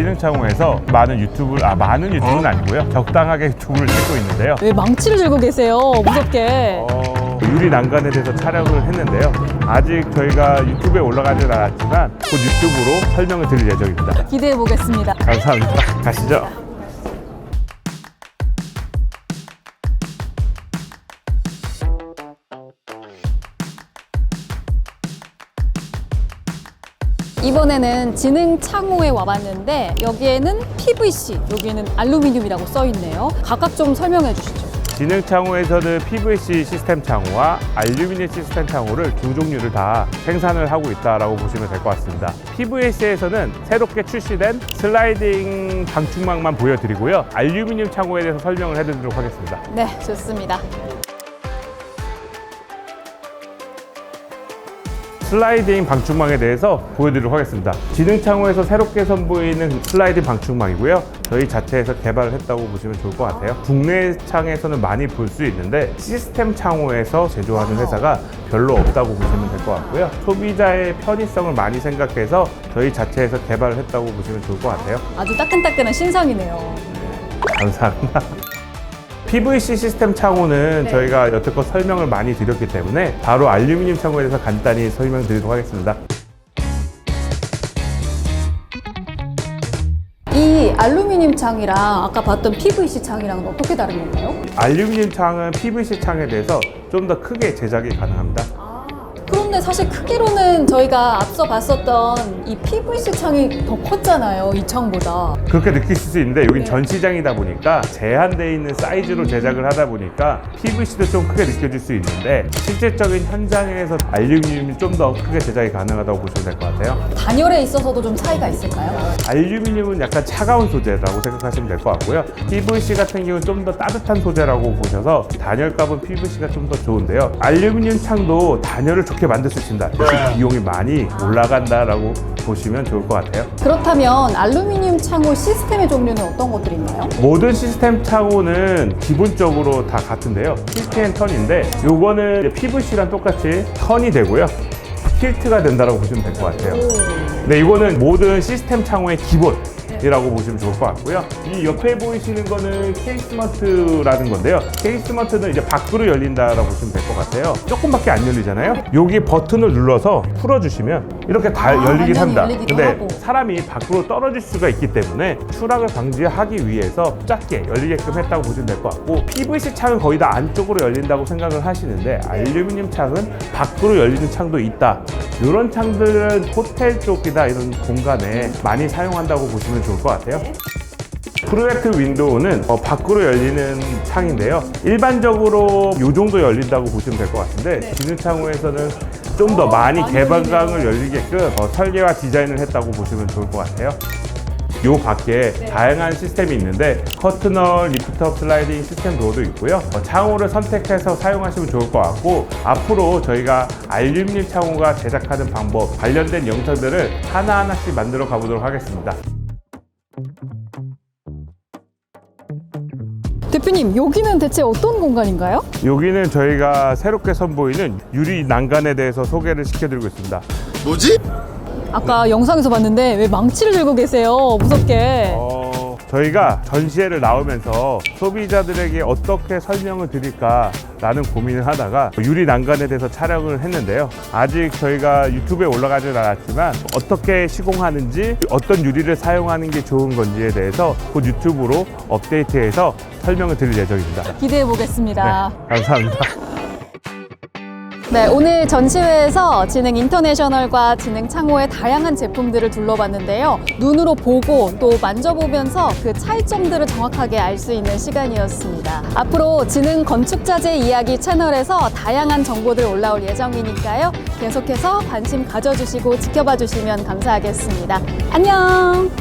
지능창호에서 많은 유튜브를 아 많은 유튜브는 아니고요. 적당하게 유튜브를 찍고 있는데요. 왜 망치를 들고 계세요? 무섭게. 어, 유리 난간에 대해서 촬영을 했는데요. 아직 저희가 유튜브에 올라가지는 않았지만 곧 유튜브로 설명을 드릴 예정입니다. 기대해 보겠습니다. 감사합니다. 가시죠 이번에는 지능 창호에 와봤는데 여기에는 PVC, 여기에는 알루미늄이라고 써 있네요. 각각 좀 설명해 주시죠. 지능 창호에서는 PVC 시스템 창호와 알루미늄 시스템 창호를 두 종류를 다 생산을 하고 있다고 보시면 될 것 같습니다. PVC에서는 새롭게 출시된 슬라이딩 방충망만 보여드리고요. 알루미늄 창호에 대해서 설명을 해드리도록 하겠습니다. 네, 좋습니다. 슬라이딩 방충망에 대해서 보여드리도록 하겠습니다. 지능창호에서 새롭게 선보이는 슬라이딩 방충망이고요. 저희 자체에서 개발을 했다고 보시면 좋을 것 같아요. 국내 창에서는 많이 볼 수 있는데 시스템 창호에서 제조하는 회사가 별로 없다고 보시면 될 것 같고요. 소비자의 편의성을 많이 생각해서 저희 자체에서 개발을 했다고 보시면 좋을 것 같아요. 아주 따끈따끈한 신상이네요. 감사합니다. PVC 시스템 창호는 네. 저희가 여태껏 설명을 많이 드렸기 때문에 바로 알루미늄 창호에 대해서 간단히 설명드리도록 하겠습니다. 이 알루미늄 창이랑 아까 봤던 PVC 창이랑은 어떻게 다른 건가요? 알루미늄 창은 PVC 창에 대해서 좀 더 크게 제작이 가능합니다. 사실 크기로는 저희가 앞서 봤었던 이 PVC 창이 더 컸잖아요, 이 창보다. 그렇게 느끼실 수 있는데 여긴 네. 전시장이다 보니까 제한되어 있는 사이즈로 제작을 하다 보니까 PVC도 좀 크게 느껴질 수 있는데 실질적인 현장에서 알루미늄이 좀 더 크게 제작이 가능하다고 보시면 될 것 같아요. 단열에 있어서도 좀 차이가 있을까요? 알루미늄은 약간 차가운 소재라고 생각하시면 될 것 같고요. PVC 같은 경우는 좀 더 따뜻한 소재라고 보셔서 단열값은 PVC가 좀 더 좋은데요. 알루미늄 창도 단열을 좋게 만들 수 있습니다. 대신 비용이 많이 올라간다라고 보시면 좋을 것 같아요. 그렇다면 알루미늄 창호 시스템의 종류는 어떤 것들이 있나요? 모든 시스템 창호는 기본적으로 다 같은데요. 틸트 앤 턴인데 요거는 PVC랑 똑같이 턴이 되고요. 틸트가 된다고 보시면 될 것 같아요. 네, 이거는 모든 시스템 창호의 기본 이라고 보시면 좋을 것 같고요. 이 옆에 보이시는 거는 케이스먼트라는 건데요. 케이스먼트는 이제 밖으로 열린다라고 보시면 될 것 같아요. 조금밖에 안 열리잖아요. 여기 버튼을 눌러서 풀어주시면 이렇게 다 아, 열리긴. 열리기도 근데 하고. 사람이 밖으로 떨어질 수가 있기 때문에 추락을 방지하기 위해서 작게 열리게끔 했다고 보시면 될 것 같고 PVC 창은 거의 다 안쪽으로 열린다고 생각을 하시는데 알루미늄 창은 밖으로 열리는 창도 있다. 이런 창들은 호텔 쪽이나 이런 공간에 많이 사용한다고 보시면 좋을 것 같아요. 프로젝트 윈도우는 어, 밖으로 열리는 창인데요. 일반적으로 이 정도 열린다고 보시면 될 것 같은데 기능창호에서는 좀 더 많이 많이 개방감을 열리게끔 어, 설계와 디자인을 했다고 보시면 좋을 것 같아요. 요 밖에 다양한 시스템이 있는데 커트널, 리프트업 슬라이딩 시스템 도어도 있고요. 어, 창호를 선택해서 사용하시면 좋을 것 같고 앞으로 저희가 알루미늄 창호가 제작하는 방법 관련된 영상들을 하나하나씩 만들어 가보도록 하겠습니다. 대표님, 여기는 대체 어떤 공간인가요? 여기는 저희가 새롭게 선보이는 유리 난간에 대해서 소개를 시켜드리고 있습니다. 뭐지? 아까 영상에서 봤는데 왜 망치를 들고 계세요? 무섭게. 어, 저희가 전시회를 나오면서 소비자들에게 어떻게 설명을 드릴까라는 고민을 하다가 유리 난간에 대해서 촬영을 했는데요. 아직 저희가 유튜브에 올라가지는 않았지만 어떻게 시공하는지 어떤 유리를 사용하는 게 좋은 건지에 대해서 곧 유튜브로 업데이트해서 설명을 드릴 예정입니다. 기대해 보겠습니다. 네, 감사합니다. 네, 오늘 전시회에서 지능 인터내셔널과 지능 창호의 다양한 제품들을 둘러봤는데요. 눈으로 보고 또 만져보면서 그 차이점들을 정확하게 알 수 있는 시간이었습니다. 앞으로 지능 건축자재 이야기 채널에서 다양한 정보들 올라올 예정이니까요. 계속해서 관심 가져주시고 지켜봐 주시면 감사하겠습니다. 안녕!